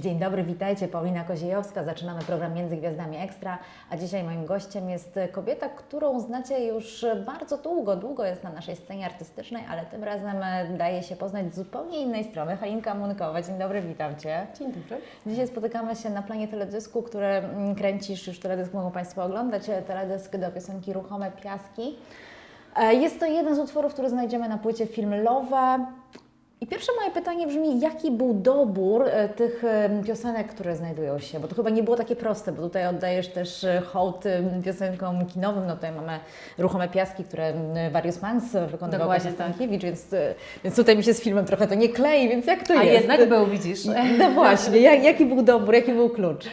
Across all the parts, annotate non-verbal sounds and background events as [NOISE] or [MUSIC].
Dzień dobry, witajcie. Paulina Koziejowska. Zaczynamy program Między Gwiazdami Ekstra, a dzisiaj moim gościem jest kobieta, którą znacie już bardzo długo. Długo jest na naszej scenie artystycznej, ale tym razem daje się poznać z zupełnie innej strony. Halinka Munkowa. Dzień dobry, witam Cię. Dzień dobry. Dzisiaj spotykamy się na planie teledysku, który mm, kręcisz, już teledysk mogą Państwo oglądać, teledysk do piosenki Ruchome Piaski. E, Jest to jeden z utworów, który znajdziemy na płycie Film Love. I pierwsze moje pytanie brzmi, jaki był dobór e, tych e, piosenek, które znajdują się? Bo to chyba nie było takie proste, bo tutaj oddajesz też e, hołd piosenkom kinowym. No tutaj mamy Ruchome Piaski, które m, Warius Mans wykonywał Kasia Stankiewicz, więc, więc tutaj mi się z filmem trochę to nie klei, więc jak to A jest? jednak był, widzisz. No właśnie, jak, jaki był dobór, jaki był klucz?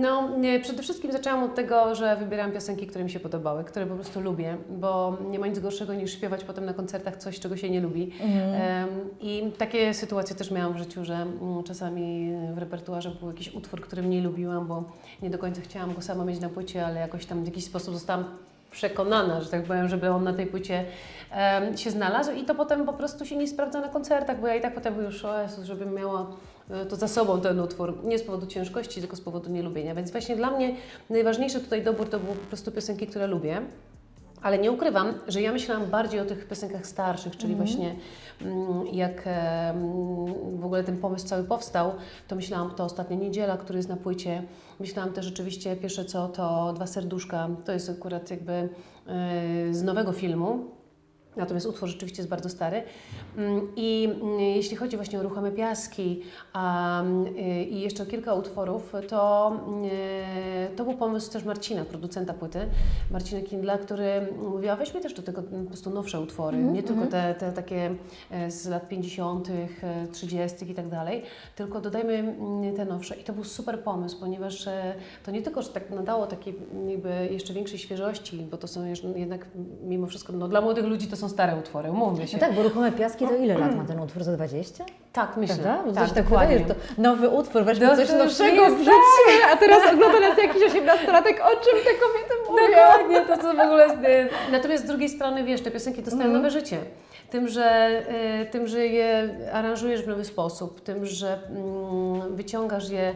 No, nie, przede wszystkim zaczęłam od tego, że wybierałam piosenki, które mi się podobały, które po prostu lubię, bo nie ma nic gorszego niż śpiewać potem na koncertach coś, czego się nie lubi. Em, I takie sytuacje też miałam w życiu, że mm, czasami w repertuarze był jakiś utwór, który mniej lubiłam, bo nie do końca chciałam go sama mieć na płycie, ale jakoś tam w jakiś sposób zostałam przekonana, że tak powiem, żeby on na tej płycie em, się znalazł i to potem po prostu się nie sprawdza na koncertach, bo ja i tak potem już, o Jezus, żebym miała e, to za sobą ten utwór, nie z powodu ciężkości, tylko z powodu nielubienia. Więc właśnie dla mnie najważniejszy tutaj dobór to były po prostu piosenki, które lubię. Ale nie ukrywam, że ja myślałam bardziej o tych piosenkach starszych, czyli właśnie mm, jak e, mm, w ogóle ten pomysł cały powstał, to myślałam to Ostatnia Niedziela, który jest na płycie. Myślałam też rzeczywiście pierwsze co to Dwa Serduszka, to jest akurat jakby e, z nowego filmu. Natomiast utwór rzeczywiście jest bardzo stary. Mm, I mm, jeśli chodzi właśnie o ruchome piaski y, i jeszcze kilka utworów, to, y, to był pomysł też Marcina, producenta płyty, Marcina Kindla, który mówił, a weźmy też do tego po prostu nowsze utwory, nie tylko te, te takie e, z lat 50., e, 30. i tak dalej, tylko dodajmy mm, te nowsze. I to był super pomysł, ponieważ e, to nie tylko, że tak nadało takiej jakby jeszcze większej świeżości, bo to są jednak mimo wszystko, no dla młodych ludzi to są stare utwory, umówmy się. No tak, bo Ruchome Piaski to ile lat ma ten utwór? Za 20? Tak, myślę. Prawda? Bo Tak, tak wydaje, że to nowy utwór, weźmy No, coś nowszego jest wrzućmy, a teraz ogląda nas jakiś osiemnastolatek, o czym te kobiety mówią? Dokładnie, to co w ogóle. y, Natomiast z drugiej strony, wiesz, te piosenki dostają Mhm. nowe życie. Tym że, y, tym, że je aranżujesz w nowy sposób, tym, że mm, wyciągasz je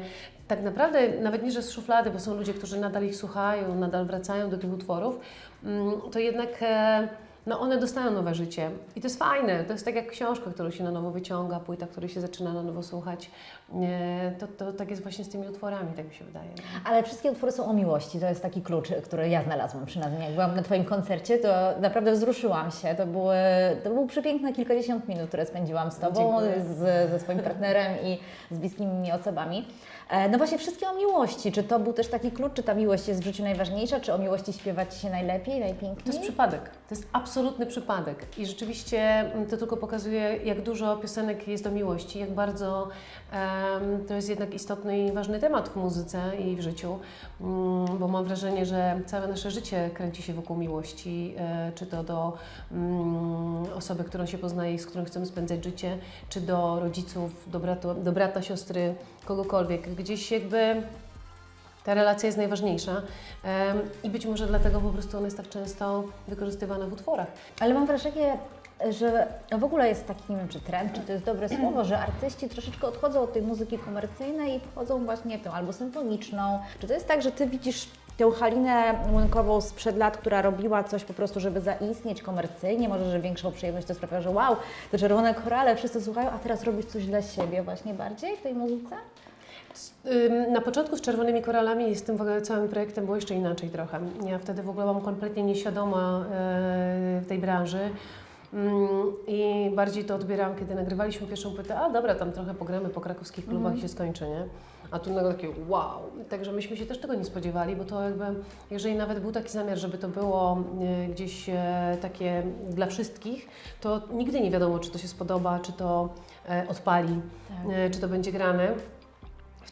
tak naprawdę, nawet nie, że z szuflady, bo są ludzie, którzy nadal ich słuchają, nadal wracają do tych utworów, mm, to jednak e, no one dostają nowe życie. I to jest fajne. To jest tak jak książka, którą się na nowo wyciąga, płyta, której się zaczyna na nowo słuchać. To, to tak jest właśnie z tymi utworami, tak mi się wydaje. Ale wszystkie utwory są o miłości, to jest taki klucz, który ja znalazłam przynajmniej. Jak byłam na Twoim koncercie, to naprawdę wzruszyłam się. To były, to przepiękne kilkadziesiąt minut, które spędziłam z Tobą, z, ze swoim partnerem i z bliskimi mi osobami. E, No właśnie, wszystkie o miłości. Czy to był też taki klucz, czy ta miłość jest w życiu najważniejsza, czy o miłości śpiewać się najlepiej, To najpiękniej? jest przypadek. To jest absolutny przypadek. I rzeczywiście mm, to tylko pokazuje, jak dużo piosenek jest o miłości, jak bardzo em, to jest jednak istotny i ważny temat w muzyce i w życiu, Mm, bo mam wrażenie, że całe nasze życie kręci się wokół miłości, e, czy to do mm, osoby, którą się poznaje z którą chcemy spędzać życie, czy do rodziców, do, bratu, do brata, siostry, kogokolwiek. Gdzieś jakby ta relacja jest najważniejsza i być może dlatego po prostu ona jest tak często wykorzystywana w utworach. Ale mam wrażenie, że w ogóle jest taki, nie wiem czy trend, czy to jest dobre [CLEARS THROAT] słowo, że artyści troszeczkę odchodzą od tej muzyki komercyjnej i wchodzą właśnie w tę albo symfoniczną. Czy to jest tak, że Ty widzisz tę Halinę Młynkową sprzed lat, która robiła coś po prostu, żeby zaistnieć komercyjnie, może, że większą przyjemność to sprawia, że wow, te czerwone korale wszyscy słuchają, a teraz robisz coś dla siebie właśnie bardziej w tej muzyce? Na początku z Czerwonymi Koralami z tym w ogóle całym projektem było jeszcze inaczej trochę. Ja wtedy w ogóle byłam kompletnie nieświadoma e, tej branży. Mm, I bardziej to odbierałam, kiedy nagrywaliśmy pierwszą płytę. A dobra, tam trochę pogramy po krakowskich klubach i się skończy, nie? A tu nagle takie wow. Także myśmy się też tego nie spodziewali, bo to jakby, jeżeli nawet był taki zamiar, żeby to było e, gdzieś e, takie dla wszystkich, to nigdy nie wiadomo, czy to się spodoba, czy to odpali, Tak. czy to będzie grane.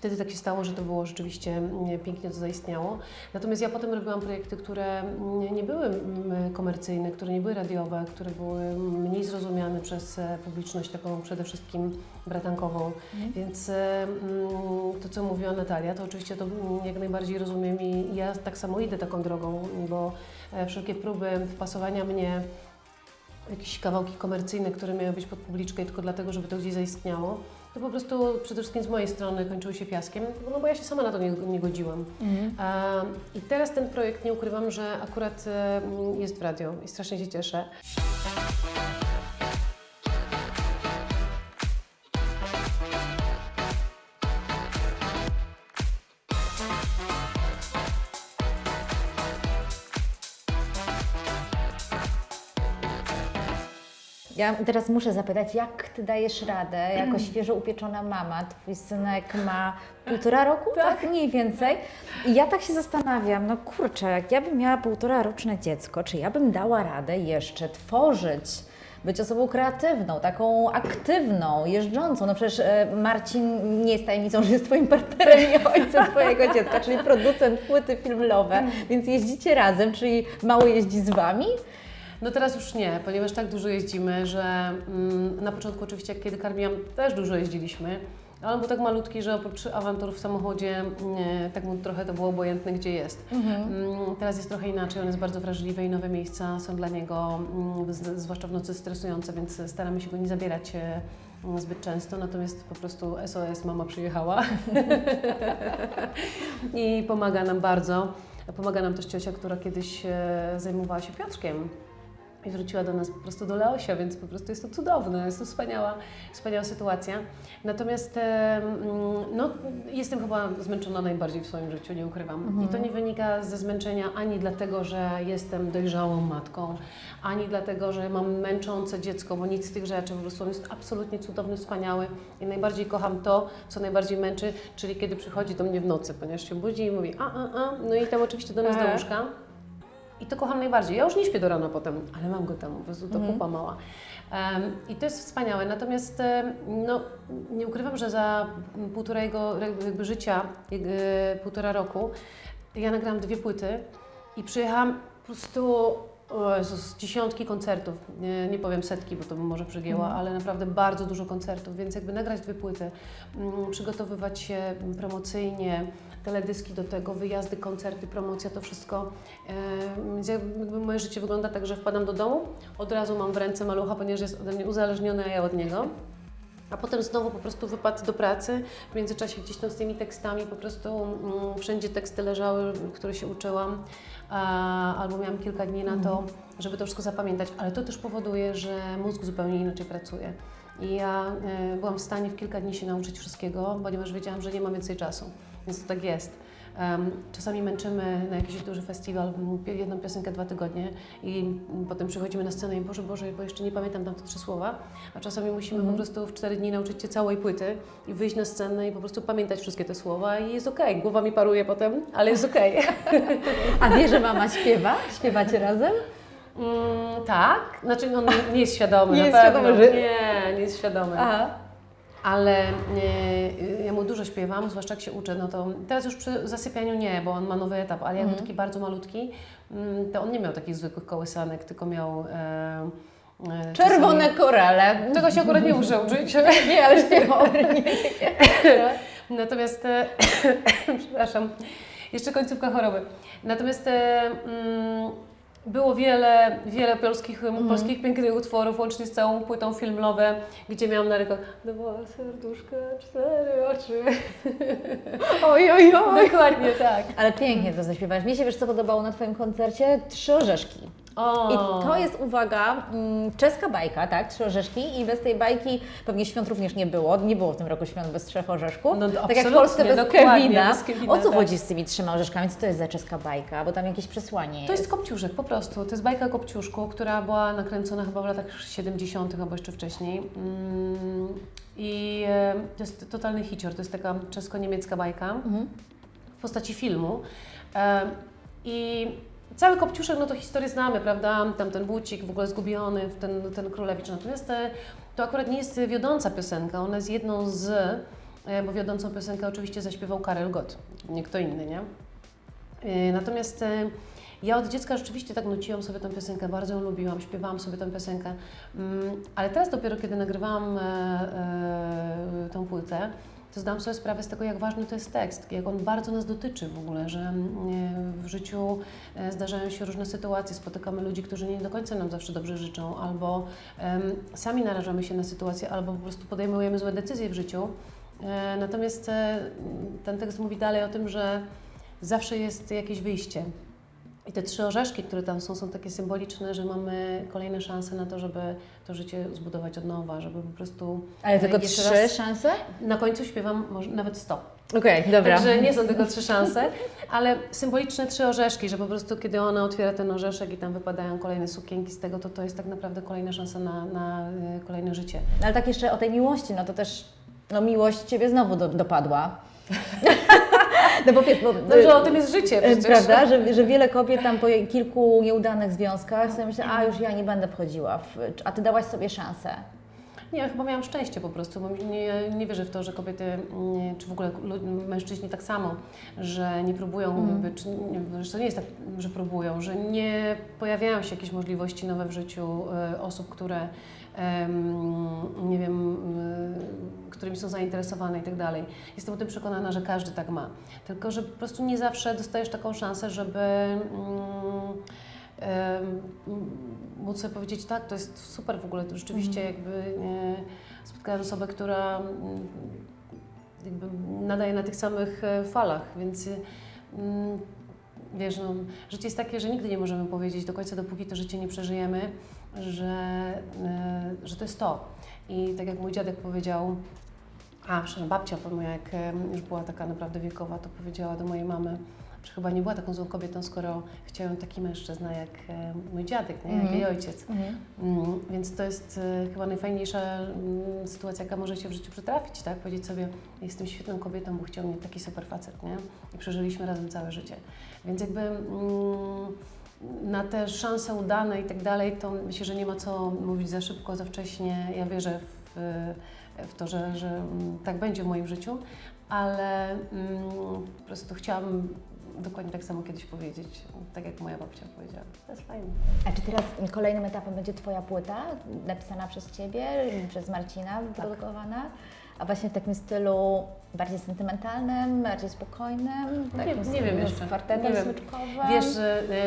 Wtedy tak się stało, że to było rzeczywiście mm, pięknie to zaistniało. Natomiast ja potem robiłam projekty, które mm, nie były mm, komercyjne, które nie były radiowe, które były mniej zrozumiane przez e, publiczność taką przede wszystkim bratankową. Więc e, mm, to, co mówiła Natalia, to oczywiście to mm, jak najbardziej rozumiem i ja tak samo idę taką drogą, bo e, wszelkie próby wpasowania mnie jakieś kawałki komercyjne, które miały być pod publiczkę tylko dlatego, żeby to gdzieś zaistniało, to po prostu przede wszystkim z mojej strony kończyły się fiaskiem, no bo ja się sama na to nie, nie godziłam. E, I teraz ten projekt, nie ukrywam, że akurat e, jest w radio i strasznie się cieszę. Ja teraz muszę zapytać, jak Ty dajesz radę, jako świeżo upieczona mama, Twój synek ma półtora roku, tak? Mniej więcej. I ja tak się zastanawiam, no kurczę, jak ja bym miała półtora roczne dziecko, czy ja bym dała radę jeszcze tworzyć, być osobą kreatywną, taką aktywną, jeżdżącą. No przecież e, Marcin nie jest tajemnicą, że jest Twoim partnerem i ojcem Twojego dziecka, czyli producent płyty filmowe, więc jeździcie razem, czyli mało jeździ z Wami? No teraz już nie, ponieważ tak dużo jeździmy, że mm, na początku oczywiście, kiedy karmiłam, też dużo jeździliśmy. Ale on był tak malutki, że oprócz awantur w samochodzie, nie, tak mu trochę to było obojętne, gdzie jest. Mm, Teraz jest trochę inaczej, on jest bardzo wrażliwy i nowe miejsca są dla niego, mm, zwłaszcza w nocy, stresujące, więc staramy się go nie zabierać e, mm, zbyt często. Natomiast po prostu SOS, mama przyjechała [LAUGHS] i pomaga nam bardzo. Pomaga nam też ciocia, która kiedyś e, zajmowała się Piotrkiem i wróciła do nas po prostu do Leosia, więc po prostu jest to cudowne, jest to wspaniała, wspaniała sytuacja. Natomiast e, no, jestem chyba zmęczona najbardziej w swoim życiu, nie ukrywam. I to nie wynika ze zmęczenia ani dlatego, że jestem dojrzałą matką, ani dlatego, że mam męczące dziecko, bo nic z tych rzeczy, po prostu on jest absolutnie cudowny, wspaniały i najbardziej kocham to, co najbardziej męczy, czyli kiedy przychodzi do mnie w nocy, ponieważ się budzi i mówi a, a, a, no i tam oczywiście do nas do Aha. łóżka. I to kocham najbardziej. Ja już nie śpię do rana potem, ale mam go tam, po prostu to pupa mała. Em, I to jest wspaniałe. Natomiast no, nie ukrywam, że za półtorego jakby życia, e, półtora roku, ja nagrałam dwie płyty i przyjechałam po prostu o Jezus, dziesiątki koncertów. Nie, nie powiem setki, bo to bym może przegięła, ale naprawdę bardzo dużo koncertów, więc jakby nagrać dwie płyty, mm, przygotowywać się promocyjnie, teledyski do tego, wyjazdy, koncerty, promocja, to wszystko. E, Więc jakby moje życie wygląda tak, że wpadam do domu, od razu mam w ręce malucha, ponieważ jest ode mnie uzależniony, a ja od niego. A potem znowu po prostu wypad do pracy. W międzyczasie gdzieś tam z tymi tekstami po prostu mm, wszędzie teksty leżały, które się uczyłam. A, albo miałam kilka dni na to, żeby to wszystko zapamiętać. Ale to też powoduje, że mózg zupełnie inaczej pracuje. I ja e, byłam w stanie w kilka dni się nauczyć wszystkiego, ponieważ wiedziałam, że nie mam więcej czasu. Więc to tak jest. Czasami męczymy na jakiś duży festiwal jedną piosenkę dwa tygodnie i potem przychodzimy na scenę i Boże, Boże, bo jeszcze nie pamiętam tam te trzy słowa, a czasami musimy po prostu w cztery dni nauczyć się całej płyty i wyjść na scenę i po prostu pamiętać wszystkie te słowa i jest okej. Głowa mi paruje potem, ale jest okej. [LAUGHS] A wie, że mama śpiewa? Śpiewacie razem? Mm, tak, znaczy on nie, nie jest świadomy Nie na jest pewno. świadomy, że- Nie, nie jest świadomy. Aha. Ale e, ja mu dużo śpiewam, zwłaszcza jak się uczę, no to teraz już przy zasypianiu nie, bo on ma nowy etap, ale jak był taki bardzo malutki, mm, to on nie miał takich zwykłych kołysanek, tylko miał... E, e, Czerwone czasami- korale. Tego się akurat nie muszę uczyć. [LAUGHS] Nie, ale śpiewał. [LAUGHS] Natomiast, e, [COUGHS] przepraszam, jeszcze końcówka choroby. Natomiast mm, było wiele, wiele polskich, polskich pięknych utworów, łącznie z całą płytą filmową, gdzie miałam na rękach dwa serduszka, cztery oczy. [LAUGHS] Oj, oj, oj. Dokładnie tak. Ale pięknie to zaśpiewasz. Mnie się wiesz, co podobało na Twoim koncercie? Trzy orzeszki. O, I to jest, uwaga, mm, czeska bajka, tak? Trzy orzeszki i bez tej bajki pewnie świąt również nie było. Nie było w tym roku świąt bez trzech orzeszków. No, tak jak w Polsce bez Kevina. bez Kevina, O co tak. chodzi z tymi trzema orzeszkami? Co to jest za czeska bajka? Bo tam jakieś przesłanie To jest kopciuszek, po prostu. To jest bajka Kopciuszku, która była nakręcona chyba w latach 70. albo jeszcze wcześniej. Mm, I e, to jest totalny hicior. To jest taka czesko-niemiecka bajka w postaci filmu. E, I cały Kopciuszek, no to historię znamy, prawda? Tam ten bucik w ogóle zgubiony, ten, ten królewicz. Natomiast e, to akurat nie jest wiodąca piosenka. Ona jest jedną z, e, bo wiodącą piosenkę oczywiście zaśpiewał Karel Gott, nie kto inny, nie? E, Natomiast ja od dziecka rzeczywiście tak nuciłam sobie tę piosenkę, bardzo ją lubiłam, śpiewałam sobie tę piosenkę, Mm, ale teraz dopiero kiedy nagrywałam tą płytę, to zdałam sobie sprawę z tego, jak ważny to jest tekst, jak on bardzo nas dotyczy w ogóle, że mm, w życiu e, zdarzają się różne sytuacje, spotykamy ludzi, którzy nie do końca nam zawsze dobrze życzą, albo sami narażamy się na sytuację, albo po prostu podejmujemy złe decyzje w życiu. E, Natomiast e, ten tekst mówi dalej o tym, że zawsze jest jakieś wyjście. I te trzy orzeszki, które tam są, są takie symboliczne, że mamy kolejne szanse na to, żeby to życie zbudować od nowa, żeby po prostu. Ale e, tylko trzy raz- szanse? Na końcu śpiewam może nawet 100. Okej, dobra. Także nie są tylko trzy szanse, ale symboliczne trzy orzeszki, że po prostu kiedy ona otwiera ten orzeszek i tam wypadają kolejne sukienki z tego, to to jest tak naprawdę kolejna szansa na, na e, kolejne życie. No ale tak jeszcze o tej miłości, no to też no miłość Ciebie znowu do, dopadła. [LAUGHS] no bo wiesz, bo, [LAUGHS] Dobrze, o tym jest życie e, przecież. Prawda, że, że wiele kobiet tam po kilku nieudanych związkach sobie myślę, a już ja nie będę wchodziła, w, a Ty dałaś sobie szansę. Nie, ja chyba miałam szczęście po prostu, bo nie, nie wierzę w to, że kobiety, mm, czy w ogóle mężczyźni tak samo, że nie próbują, jakby, czy, że to nie jest tak, że próbują, że nie pojawiają się jakieś możliwości nowe w życiu e, osób, które nie wiem, y, którymi są zainteresowane i tak dalej. Jestem o tym przekonana, że każdy tak ma. Tylko, że po prostu nie zawsze dostajesz taką szansę, żeby mm, móc sobie powiedzieć, tak, to jest super w ogóle, to rzeczywiście jakby e, spotkałam osobę, która mm, jakby nadaje na tych samych e, falach, więc e, mm, wiesz, no, życie jest takie, że nigdy nie możemy powiedzieć do końca, dopóki to życie nie przeżyjemy, że, e, że to jest to. I tak jak mój dziadek powiedział, a, przepraszam, babcia moja, jak e, już była taka naprawdę wiekowa, to powiedziała do mojej mamy, że chyba nie była taką złą kobietą, skoro chciał ją taki mężczyzna jak e, mój dziadek, nie? jak Mhm. jej ojciec. Mm, więc to jest chyba najfajniejsza mm, sytuacja, jaka może się w życiu przytrafić, tak? Powiedzieć sobie, jestem świetną kobietą, bo chciał mnie taki super facet, nie? I przeżyliśmy razem całe życie. Więc jakby mm, na te szanse udane i tak dalej, to myślę, że nie ma co mówić za szybko, za wcześnie. Ja wierzę w, w to, że, że tak będzie w moim życiu, ale mm, po prostu chciałam dokładnie tak samo kiedyś powiedzieć, tak jak moja babcia powiedziała. To jest fajne. A czy teraz kolejnym etapem będzie Twoja płyta, napisana przez Ciebie, przez Marcina, wyprodukowana? A właśnie w takim stylu bardziej sentymentalnym, bardziej spokojnym? Nie- takim nie wiem jeszcze. kwartetem Nie smyczkowym? Wiesz,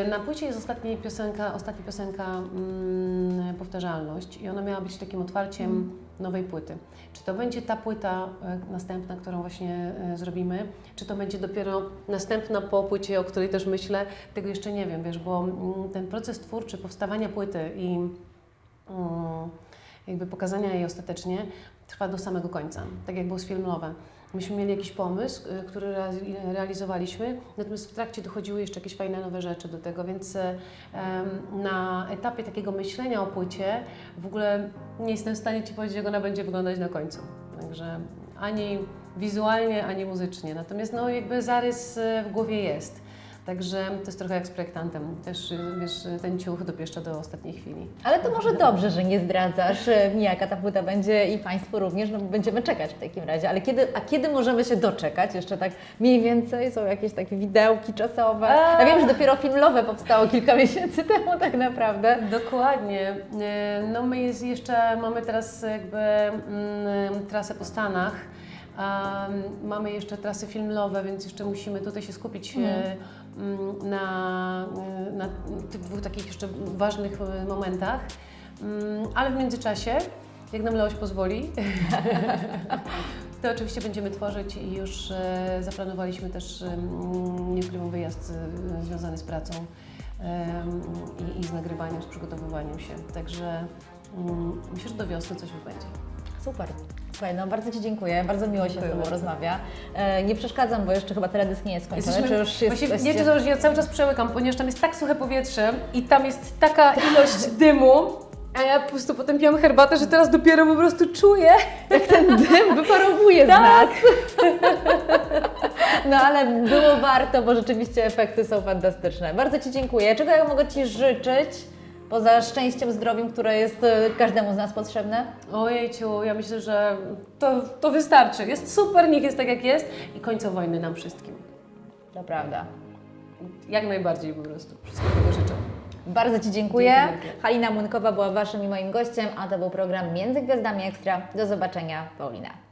y, na płycie jest ostatnia piosenka, ostatnia piosenka mm, Powtarzalność i ona miała być takim otwarciem nowej płyty. Czy to będzie ta płyta y, następna, którą właśnie y, zrobimy, czy to będzie dopiero następna po płycie, o której też myślę, tego jeszcze nie wiem, wiesz, bo mm, ten proces twórczy powstawania płyty i mm, jakby pokazania jej ostatecznie trwa do samego końca, tak jak było z Filmlowe. Myśmy mieli jakiś pomysł, y, który rea- realizowaliśmy, natomiast w trakcie dochodziły jeszcze jakieś fajne nowe rzeczy do tego, więc na etapie takiego myślenia o płycie w ogóle nie jestem w stanie Ci powiedzieć, jak ona będzie wyglądać na końcu. Także ani wizualnie, ani muzycznie. Natomiast no jakby zarys e, w głowie jest. Także to jest trochę jak z projektantem. Też, y, wiesz, ten ciuch dopieszcza do ostatniej chwili. Ale to może dobrze, że nie zdradzasz e, mi, jaka ta płyta będzie i Państwu również, no bo będziemy czekać w takim razie. Ale kiedy, a kiedy możemy się doczekać? Jeszcze tak mniej więcej są jakieś takie widełki czasowe. Ja wiem, że dopiero filmowe powstało kilka [LAUGHS] miesięcy temu tak naprawdę. Dokładnie. No my jest jeszcze mamy teraz jakby mm, trasę po Stanach. mm, mamy jeszcze trasy filmowe, więc jeszcze musimy tutaj się skupić mm, na, e, na tych dwóch takich jeszcze ważnych e, momentach. Mm, Ale w międzyczasie, jak nam Leoś pozwoli, [LAUGHS] to oczywiście będziemy tworzyć i już e, zaplanowaliśmy też, em, nie ukrywam, wyjazd związany z pracą i, i z nagrywaniem, z przygotowywaniem się. Także mm, myślę, że do wiosny coś będzie. Super. Słuchaj, no bardzo Ci dziękuję, bardzo miło się z Dziękuję Tobą bardzo. rozmawia. E, nie przeszkadzam, bo jeszcze chyba teledysk nie jest skończony, czy już jest... właśnie, nie, to, że ja cały czas przełykam, ponieważ tam jest tak suche powietrze i tam jest taka ilość [LAUGHS] dymu, a ja po prostu potem piłam herbatę, że teraz dopiero po prostu czuję. Jak ten dym wyparowuje z Tak. nas. [LAUGHS] No ale było warto, bo rzeczywiście efekty są fantastyczne. Bardzo Ci dziękuję. Czego ja mogę Ci życzyć? Poza szczęściem, zdrowiem, które jest e, każdemu z nas potrzebne? Ojejciu, ja myślę, że to, to wystarczy. Jest super, niech jest tak jak jest i końca wojny nam wszystkim. To prawda. Jak najbardziej po prostu. Wszystkiego życzę. Bardzo Ci dziękuję. Wielkie. Halina Munkowa była Waszym i moim gościem, a to był program Między Gwiazdami Ekstra. Do zobaczenia, Paulina.